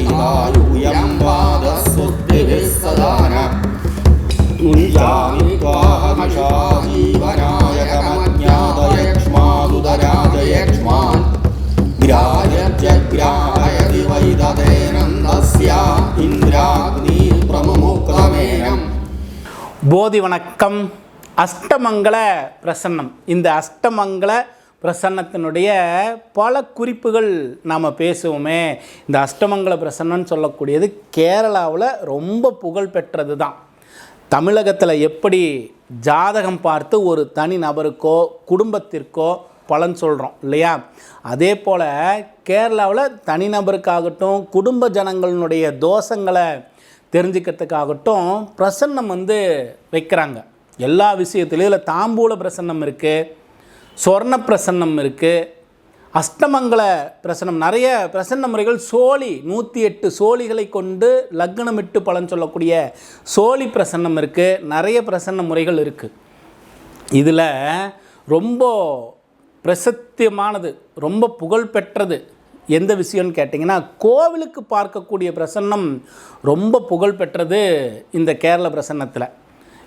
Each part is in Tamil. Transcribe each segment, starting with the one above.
दीर्घायुयं पादस्तुतिभिः सदा न मुञ्जामि त्वाहमिषा जीवनायकमज्ञातयक्ष्मादुदराजयक्ष्मान् ग्राह्यत्यग्राहयति वै तदेनन्दस्या इन्द्राग्निप्रमुमुक्तमेनम् போதி வணக்கம் அஷ்டமங்கல பிரசன்னம் இந்த அஷ்டமங்கல பிரசன்னத்தினுடைய பல குறிப்புகள் நாம் பேசுவோமே. இந்த அஷ்டமங்கல பிரசன்னம்னு சொல்லக்கூடியது கேரளாவில் ரொம்ப புகழ் பெற்றது தான் தமிழகத்தில் எப்படி ஜாதகம் பார்த்து ஒரு தனி நபருக்கோ குடும்பத்திற்கோ பலன் சொல்கிறோம் இல்லையா? அதே போல் கேரளாவில் தனிநபருக்காகட்டும் குடும்ப ஜனங்களினுடைய தோஷங்களை தெரிஞ்சுக்கிறதுக்காகட்டும் பிரசன்னம் வந்து வைக்கிறாங்க. எல்லா விஷயத்துலையும் இதில் தாம்பூல பிரசன்னம் இருக்குது சொர்ண பிரசன்னம் இருக்குது அஷ்டமங்கல பிரசன்னம். நிறைய பிரசன்ன முறைகள் சோழி நூற்றி எட்டு சோழிகளை கொண்டு லக்னமிட்டு பலன் சொல்லக்கூடிய சோழி பிரசன்னம் இருக்குது நிறைய பிரசன்ன முறைகள் இருக்குது இதில் ரொம்ப பிரசித்தியமானது ரொம்ப புகழ்பெற்றது எந்த விஷயம்னு கேட்டிங்கன்னா கோவிலுக்கு பார்க்கக்கூடிய பிரசன்னம் ரொம்ப புகழ்பெற்றது இந்த கேரள பிரசன்னத்தில்.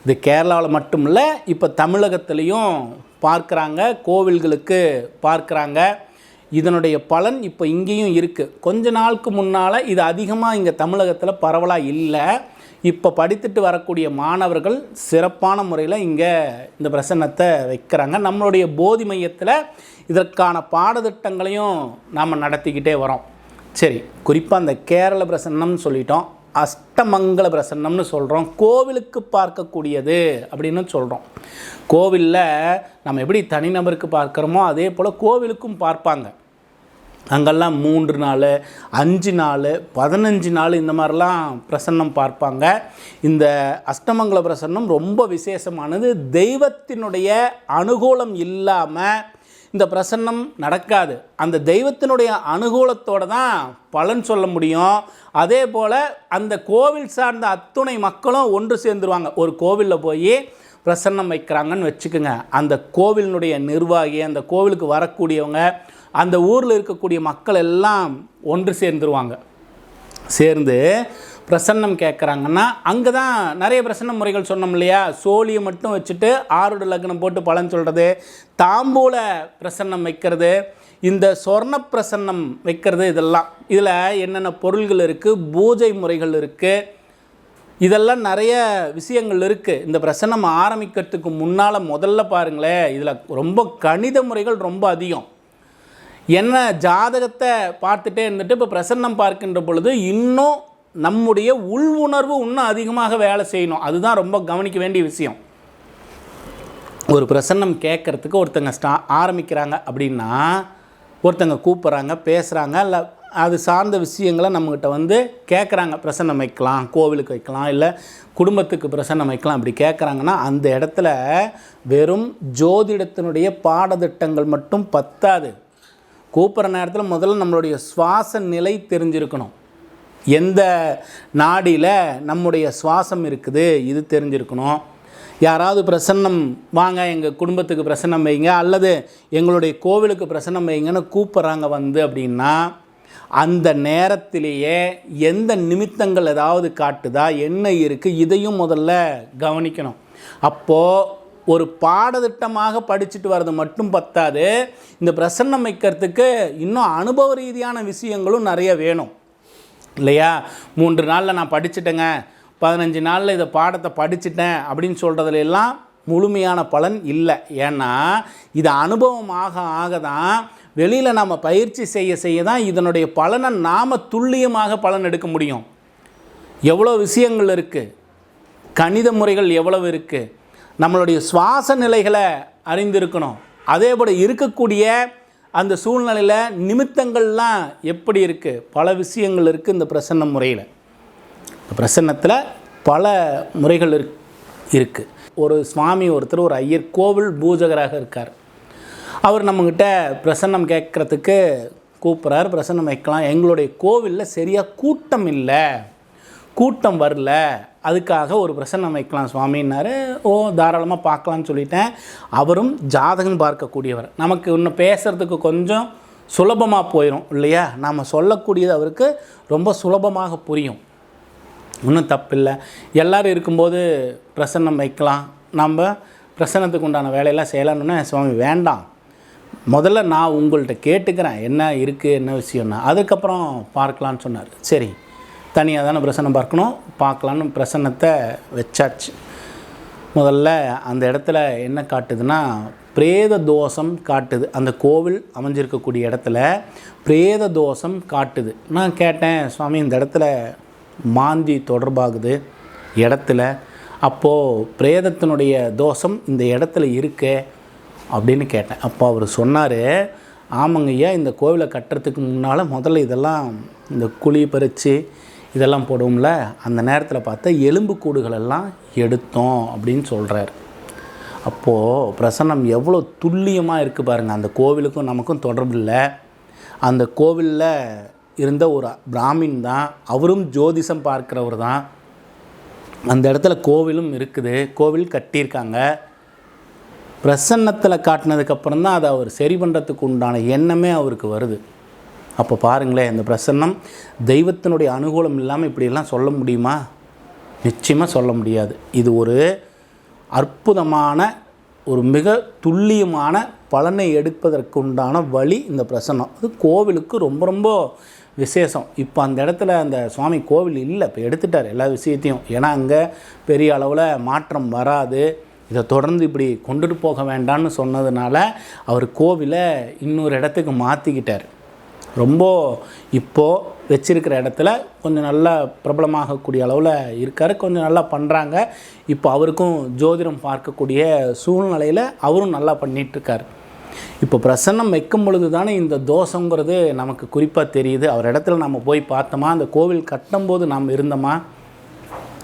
இது கேரளாவில் மட்டும் இல்லை இப்போ தமிழகத்துலேயும் பார்க்குறாங்க கோவில்களுக்கு பார்க்குறாங்க. இதனுடைய பலன் இப்போ இங்கேயும் இருக்குது கொஞ்ச நாளுக்கு முன்னால் இது அதிகமாக இங்கே தமிழகத்தில் பரவலாக இல்லை. இப்போ படித்துட்டு வரக்கூடிய மாணவர்கள் சிறப்பான முறையில் இங்கே இந்த பிரசன்னத்தை வைக்கிறாங்க. நம்மளுடைய போதி மையத்தில் இதற்கான பாடத்திட்டங்களையும் நாம் நடத்திக்கிட்டே வரோம். சரி குறிப்பாக அந்த கேரள பிரசன்னம்னு சொல்லிட்டோம். அஷ்டமங்கல பிரசன்னம்னு சொல்கிறோம் கோவிலுக்கு பார்க்கக்கூடியது அப்படின்னு சொல்கிறோம் கோவிலில் நம்ம எப்படி தனிநபருக்கு பார்க்குறோமோ அதே போல் கோவிலுக்கும் பார்ப்பாங்க. அங்கெல்லாம் மூன்று நாள் அஞ்சு நாள் பதினஞ்சு நாள் இந்த மாதிரிலாம் பிரசன்னம் பார்ப்பாங்க. இந்த அஷ்டமங்கல பிரசன்னம் ரொம்ப விசேஷமானது. தெய்வத்தினுடைய அனுகூலம் இல்லாமல் இந்த பிரசன்னம் நடக்காது. அந்த தெய்வத்தினுடைய அனுகூலத்தோடு தான் பலன் சொல்ல முடியும். அதே போல் அந்த கோவில் சார்ந்த அத்துணை மக்களும் ஒன்று சேர்ந்துருவாங்க. ஒரு கோவிலில் போய் பிரசன்னம் வைக்கிறாங்கன்னு வச்சுக்கோங்க. அந்த கோவிலினுடைய நிர்வாகி அந்த கோவிலுக்கு வரக்கூடியவங்க அந்த ஊரில் இருக்கக்கூடிய மக்கள் எல்லாம் ஒன்று சேர்ந்துருவாங்க. சேர்ந்து பிரசன்னம் கேட்குறாங்கன்னா அங்கே தான் நிறைய பிரசன்ன முறைகள் சொன்னோம் இல்லையா? சோழியை மட்டும் வச்சுட்டு ஆறுட லக்னம் போட்டு பலன் சொல்கிறது தாம்பூல பிரசன்னம் வைக்கிறது இந்த சொர்ண பிரசன்னம் வைக்கிறது இதெல்லாம். இதில் என்னென்ன பொருள்கள் இருக்குது பூஜை முறைகள் இருக்குது இதெல்லாம் நிறைய விஷயங்கள் இருக்குது இந்த பிரசன்னம் ஆரம்பிக்கிறதுக்கு முன்னால் முதல்ல பாருங்களேன் இதில் ரொம்ப கணித முறைகள் ரொம்ப அதிகம். என்ன ஜாதகத்தை பார்த்துட்டே இருந்துட்டு இப்போ பிரசன்னம் பார்க்கின்ற பொழுது இன்னும் நம்முடைய உள் உணர்வு இன்னும் அதிகமாக வேலை செய்யணும். அதுதான் ரொம்ப கவனிக்க வேண்டிய விஷயம். ஒரு பிரசன்னம் கேட்குறதுக்கு ஒருத்தங்க ஸ்டா ஆரம்பிக்கிறாங்க அப்படின்னா ஒருத்தங்க கூப்பிட்றாங்க பேசுகிறாங்க இல்லை அது சார்ந்த விஷயங்களை நம்மக்கிட்ட வந்து கேட்குறாங்க. பிரசன்னம் வைக்கலாம் கோவிலுக்கு வைக்கலாம் இல்லை குடும்பத்துக்கு பிரசன்னம் வைக்கலாம். அப்படி கேட்குறாங்கன்னா அந்த இடத்துல வெறும் ஜோதிடத்தினுடைய பாடத்திட்டங்கள் மட்டும் பத்தாது. கூப்பிட்ற நேரத்தில் முதல்ல நம்மளுடைய சுவாச நிலை தெரிஞ்சிருக்கணும். எந்த நாடியில் நம்முடைய சுவாசம் இருக்குது இது தெரிஞ்சிருக்கணும். யாராவது பிரசன்னம் வாங்க எங்கள் குடும்பத்துக்கு பிரசன்னம் வைங்க அல்லது எங்களுடைய கோவிலுக்கு பிரசன்னம் வைங்கன்னு கூப்பிட்றாங்க வந்து அப்படின்னா அந்த நேரத்திலேயே எந்த நிமித்தங்கள் ஏதாவது காட்டுதா என்ன இருக்குது இதையும் முதல்ல கவனிக்கணும். அப்போது ஒரு பாடத்திட்டமாக படிச்சுட்டு வர்றது மட்டும் பத்தாது. இந்த பிரசன்னம் வைக்கிறதுக்கு இன்னும் அனுபவ ரீதியான விஷயங்களும் நிறைய வேணும். இல்லையா? மூன்று நாளில் நான் படிச்சுட்டேங்க. பதினஞ்சு நாளில் இதை பாடத்தை படிச்சுட்டேன் அப்படின்னு சொல்கிறதுல எல்லாம் முழுமையான பலன் இல்லை. ஏன்னா இது அனுபவம் ஆக ஆக தான் வெளியில் நாம் பயிற்சி செய்ய செய்ய தான் இதனுடைய பலனை நாம் துல்லியமாக பலன் எடுக்க முடியும். எவ்வளோ விஷயங்கள் இருக்குது கணித முறைகள் எவ்வளவு இருக்குது நம்மளுடைய சுவாச நிலைகளை அறிந்திருக்கணும். அதே போல் இருக்கக்கூடிய அந்த சூழ்நிலையில் நிமித்தங்கள்லாம் எப்படி இருக்குது பல விஷயங்கள் இருக்குது இந்த பிரசன்ன முறையில். இந்த பிரசன்னத்தில் பல முறைகள் இருக் இருக்குது ஒரு சுவாமி ஒருத்தர் ஒரு ஐயர் கோவில் பூஜகராக இருக்கார். அவர் நம்மக்கிட்ட பிரசன்னம் கேட்குறதுக்கு கூப்பிட்றாரு பிரசன்னம் வைக்கலாம். எங்களுடைய கோவிலில் சரியாக கூட்டம் இல்லை. கூட்டம் வரல. அதுக்காக ஒரு பிரசன்னம் வைக்கலாம் சுவாமின்னாரு. ஓ தாராளமாக பார்க்கலான்னு சொல்லிட்டேன். அவரும் ஜாதகம் பார்க்கக்கூடியவர். நமக்கு இன்னும் பேசுகிறதுக்கு கொஞ்சம் சுலபமாக போயிடும் இல்லையா? நாம் சொல்லக்கூடியது அவருக்கு ரொம்ப சுலபமாக புரியும். ஒன்றும் தப்பில்லை. எல்லோரும் இருக்கும்போது பிரசன்னம் வைக்கலாம். நம்ம பிரசன்னத்துக்கு உண்டான வேலையெல்லாம் செய்யலாம்னு சுவாமி வேண்டாம். முதல்ல நான் உங்கள்கிட்ட கேட்டுக்கிறேன் என்ன இருக்குது என்ன விஷயம்னா. அதுக்கப்புறம் பார்க்கலான்னு சொன்னார். சரி. தனியாக தானே பிரசன்னம் பார்க்கணும். பார்க்கலான்னு பிரசன்னத்தை வச்சாச்சு. முதல்ல அந்த இடத்துல என்ன காட்டுதுன்னா பிரேத தோஷம் காட்டுது. அந்த கோவில் அமைஞ்சிருக்கக்கூடிய இடத்துல பிரேத தோஷம் காட்டுது. நான் கேட்டேன் சுவாமி இந்த இடத்துல மாந்தி தொடர்பாகுது இடத்துல. அப்போது பிரேதத்தினுடைய தோஷம் இந்த இடத்துல இருக்கே அப்படின்னு கேட்டேன். அப்போ அவர் சொன்னார் ஆமாங்கய்யா இந்த கோவிலை கட்டுறதுக்கு முன்னால் முதல்ல இதெல்லாம் இந்த குழி பறித்து இதெல்லாம் போடுவோம்ல அந்த நேரத்தில் பார்த்தா எலும்பு கூடுகளெல்லாம் எடுத்தோம் அப்படின்னு சொல்கிறார் அப்போது பிரசன்னம் எவ்வளோ துல்லியமாக இருக்குது பாருங்கள் அந்த கோவிலுக்கும் நமக்கும் தொடர்பு இல்லை. அந்த கோவிலில் இருந்த ஒரு பிராமின் தான் அவரும் ஜோதிஷம் பார்க்குறவர் தான். அந்த இடத்துல கோவிலும் இருக்குது கோவில் கட்டியிருக்காங்க. பிரசன்னத்தில் காட்டினதுக்கப்புறம் தான் அதை அவர் சரி பண்ணுறதுக்கு உண்டான எண்ணமே அவருக்கு வருது. அப்போ பாருங்களேன் இந்த பிரசன்னம் தெய்வத்தினுடைய அனுகூலம் இல்லாமல் இப்படியெல்லாம் சொல்ல முடியுமா? நிச்சயமாக சொல்ல முடியாது. இது ஒரு அற்புதமான ஒரு மிக துல்லியமான பலனை எடுப்பதற்கு உண்டான வழி இந்த பிரசன்னம். அது கோவிலுக்கு ரொம்ப ரொம்ப விசேஷம். இப்போ அந்த இடத்துல அந்த சுவாமி கோவில் இல்லை இப்போ எடுத்துட்டார் எல்லா விஷயத்தையும். ஏன்னா அங்கே பெரிய அளவில் மாற்றம் வராது. இதை தொடர்ந்து இப்படி கொண்டுட்டு போக வேண்டான்னு சொன்னதுனால அவர் கோவிலை இன்னொரு இடத்துக்கு மாற்றிக்கிட்டார் ரொம்ப இப்போது வச்சிருக்கிற இடத்துல கொஞ்சம் நல்லா பிரபலமாகக்கூடிய அளவில் இருக்கார். கொஞ்சம் நல்லா பண்ணுறாங்க இப்போ அவருக்கும் ஜோதிடம் பார்க்கக்கூடிய சூழ்நிலையில் அவரும் நல்லா பண்ணிகிட்ருக்கார் இப்போ பிரசன்னம் வைக்கும் பொழுது தானே இந்த தோஷங்கிறது நமக்கு குறிப்பாக தெரியுது. அவர் இடத்துல நம்ம போய் பார்த்தோமா? அந்த கோவில் கட்டும்போது நாம் இருந்தோமா?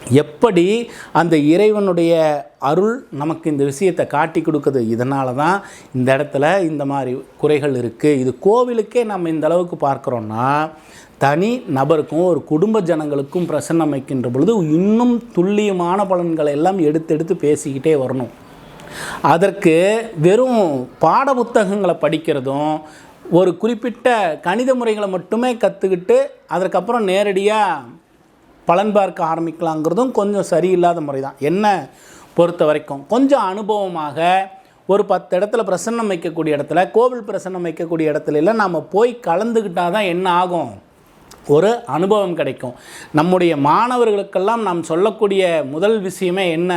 எப்படி அந்த இறைவனுடைய அருள் நமக்கு இந்த விஷயத்தை காட்டி கொடுக்குது? இதனால தான் இந்த இடத்துல இந்த மாதிரி குறைகள் இருக்குது இது கோவிலுக்கே நம்ம இந்த அளவுக்கு பார்க்குறோன்னா தனி நபருக்கும் ஒரு குடும்ப ஜனங்களுக்கும் பிரசன்னம் அமைக்கின்ற பொழுது இன்னும் துல்லியமான பலன்களை எல்லாம் எடுத்து எடுத்து பேசிக்கிட்டே வரணும். அதற்கு வெறும் பாட புத்தகங்களை படிக்கிறதும் ஒரு குறிப்பிட்ட கணித முறைகளை மட்டுமே கற்றுக்கிட்டு அதற்கப்புறம் நேரடியாக பலன் பார்க்க ஆரம்பிக்கலாங்கிறதும் கொஞ்சம் சரியில்லாத முறை தான் என்ன பொறுத்த வரைக்கும் கொஞ்சம் அனுபவமாக ஒரு பத்து இடத்துல பிரசன்னம் வைக்கக்கூடிய இடத்துல கோவில் பிரசன்னம் வைக்கக்கூடிய இடத்துல நம்ம நாம் போய் கலந்துக்கிட்டால் தான் என்ன ஆகும்? ஒரு அனுபவம் கிடைக்கும். நம்முடைய மாணவர்களுக்கெல்லாம் நாம் சொல்லக்கூடிய முதல் விஷயமே என்ன?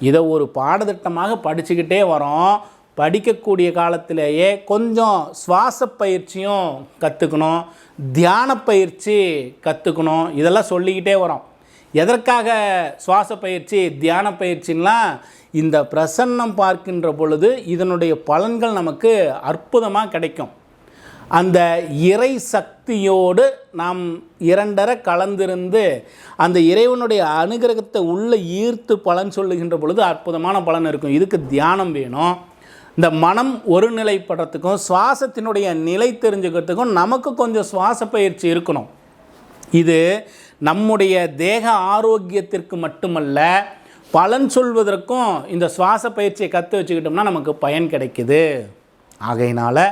இதை ஒரு பாடத்திட்டமாக படிச்சுக்கிட்டே வரோம். படிக்கக்கூடிய காலத்திலேயே கொஞ்சம் சுவாச பயிற்சியும் கற்றுக்கணும் தியான பயிற்சி கற்றுக்கணும் இதெல்லாம் சொல்லிக்கிட்டே வரோம். எதற்காக சுவாச பயிற்சி தியான பயிற்சின்லாம் இந்த பிரசன்னம் பார்க்கின்ற பொழுது இதனுடைய பலன்கள் நமக்கு அற்புதமாக கிடைக்கும். அந்த இறை சக்தியோடு நாம் இரண்டரை கலந்திருந்து அந்த இறைவனுடைய அனுகிரகத்தை உள்ளே ஈர்த்து பலன் சொல்லுகின்ற பொழுது அற்புதமான பலன் இருக்கும். இதுக்கு தியானம் வேணும். இந்த மனம் ஒருநிலைப்படுறதுக்கும் சுவாசத்தினுடைய நிலை தெரிஞ்சுக்கிறதுக்கும் நமக்கு கொஞ்சம் சுவாச பயிற்சி இருக்கணும். இது நம்முடைய தேக ஆரோக்கியத்திற்கு மட்டுமல்ல பலன் சொல்வதற்கும் இந்த சுவாச பயிற்சியை கற்று வச்சுக்கிட்டோம்னா நமக்கு பயன் கிடைக்குது. ஆகையினால்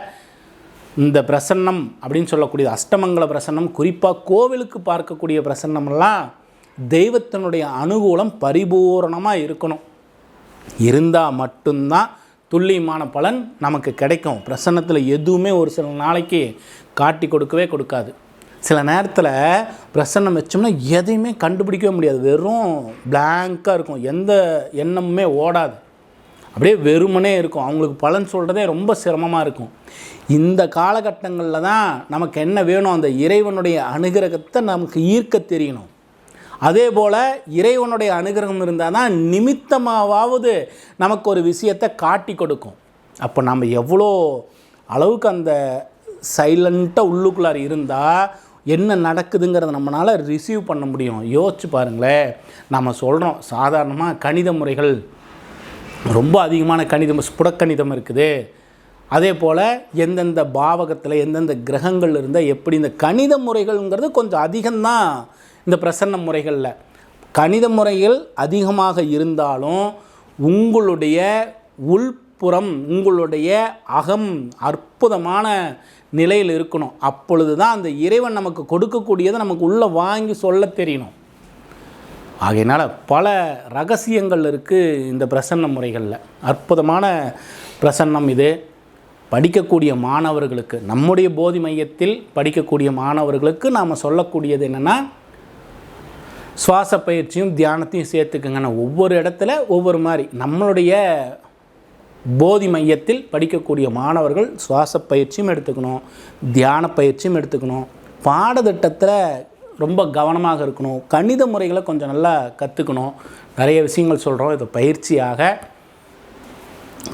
இந்த பிரசன்னம் அப்படின்னு சொல்லக்கூடிய அஷ்டமங்கல பிரசன்னம் குறிப்பாக கோவிலுக்கு பார்க்கக்கூடிய பிரசன்னமெல்லாம் தெய்வத்தினுடைய அனுகூலம் பரிபூரணமாக இருக்கணும். இருந்தால் மட்டும்தான் துல்லியமான பலன் நமக்கு கிடைக்கும். பிரசன்னத்தில் எதுவுமே ஒரு சில நாளைக்கு காட்டி கொடுக்கவே கொடுக்காது. சில நேரத்தில் பிரசன்னம் வச்சோம்னா எதையுமே கண்டுபிடிக்கவே முடியாது. வெறும் பிளாங்காக இருக்கும். எந்த எண்ணமுமே ஓடாது. அப்படியே வெறுமனே இருக்கும். அவங்களுக்கு பலன் சொல்கிறதே ரொம்ப சிரமமாக இருக்கும். இந்த காலகட்டங்களில் தான் நமக்கு என்ன வேணும்? அந்த இறைவனுடைய அனுகிரகத்தை நமக்கு ஈர்க்க தெரியணும். அதே போல் இறைவனுடைய அனுகிரகம் இருந்தால் தான் நிமித்தமாவது நமக்கு ஒரு விஷயத்தை காட்டி கொடுக்கும். அப்போ நம்ம எவ்வளோ அளவுக்கு அந்த சைலண்ட்டாக உள்ளுக்குள்ளார் இருந்தால் என்ன நடக்குதுங்கிறத நம்மளால் ரிசீவ் பண்ண முடியும். யோசிச்சு பாருங்களேன். நம்ம சொல்கிறோம் சாதாரணமாக கணித முறைகள் ரொம்ப அதிகமான கணிதம் ஸ்புடக்கணிதம் இருக்குது. அதே போல் எந்தெந்த பாவகத்தில் எந்தெந்த கிரகங்கள் இருந்தால் எப்படி இந்த கணித முறைகள்ங்கிறது கொஞ்சம் அதிகம்தான். இந்த பிரசன்ன முறைகளில். கணித முறைகள் அதிகமாக இருந்தாலும் உங்களுடைய உள்புறம் உங்களுடைய அகம் அற்புதமான நிலையில் இருக்கணும். அப்பொழுது தான் அந்த இறைவன் நமக்கு கொடுக்கக்கூடியதை நமக்கு உள்ளே வாங்கி சொல்ல தெரியணும். ஆகையினால் பல ரகசியங்கள் இருக்குது இந்த பிரசன்ன முறைகளில். அற்புதமான பிரசன்னம் இது. படிக்கக்கூடிய மாணவர்களுக்கு நம்முடைய போதி மையத்தில் படிக்கக்கூடிய மாணவர்களுக்கு நாம் சொல்லக்கூடியது என்னென்னா சுவாச பயிற்சியும் தியானத்தையும் சேர்த்துக்குங்கண்ணா. ஒவ்வொரு இடத்துல ஒவ்வொரு மாதிரி. நம்மளுடைய போதி மையத்தில் படிக்கக்கூடிய மாணவர்கள் சுவாச பயிற்சியும் எடுத்துக்கணும் தியான பயிற்சியும் எடுத்துக்கணும். பாடத்திட்டத்தில் ரொம்ப கவனமாக இருக்கணும். கணித முறைகளை கொஞ்சம் நல்லா கற்றுக்கணும் நிறைய விஷயங்கள் சொல்கிறோம் இது பயிற்சியாக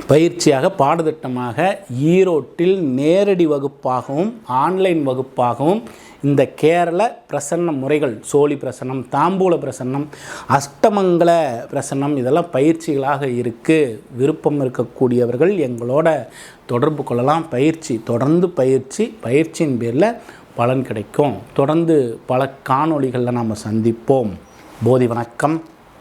பயிற்சியாக பாடத்திட்டமாக ஈரோட்டில் நேரடி வகுப்பாகவும் ஆன்லைன் வகுப்பாகவும் இந்த கேரள பிரசன்ன முறைகள் சோழி பிரசன்னம் தாம்பூல பிரசன்னம் அஷ்டமங்கல பிரசன்னம் இதெல்லாம் பயிற்சிகளாக இருக்குது விருப்பம் இருக்கக்கூடியவர்கள் எங்களோட தொடர்பு கொள்ளலாம். பயிற்சி தொடர்ந்து பயிற்சி பயிற்சியின் பேரில் பலன் கிடைக்கும். தொடர்ந்து பல காணொளிகளில் நாம் சந்திப்போம். போதி வணக்கம்.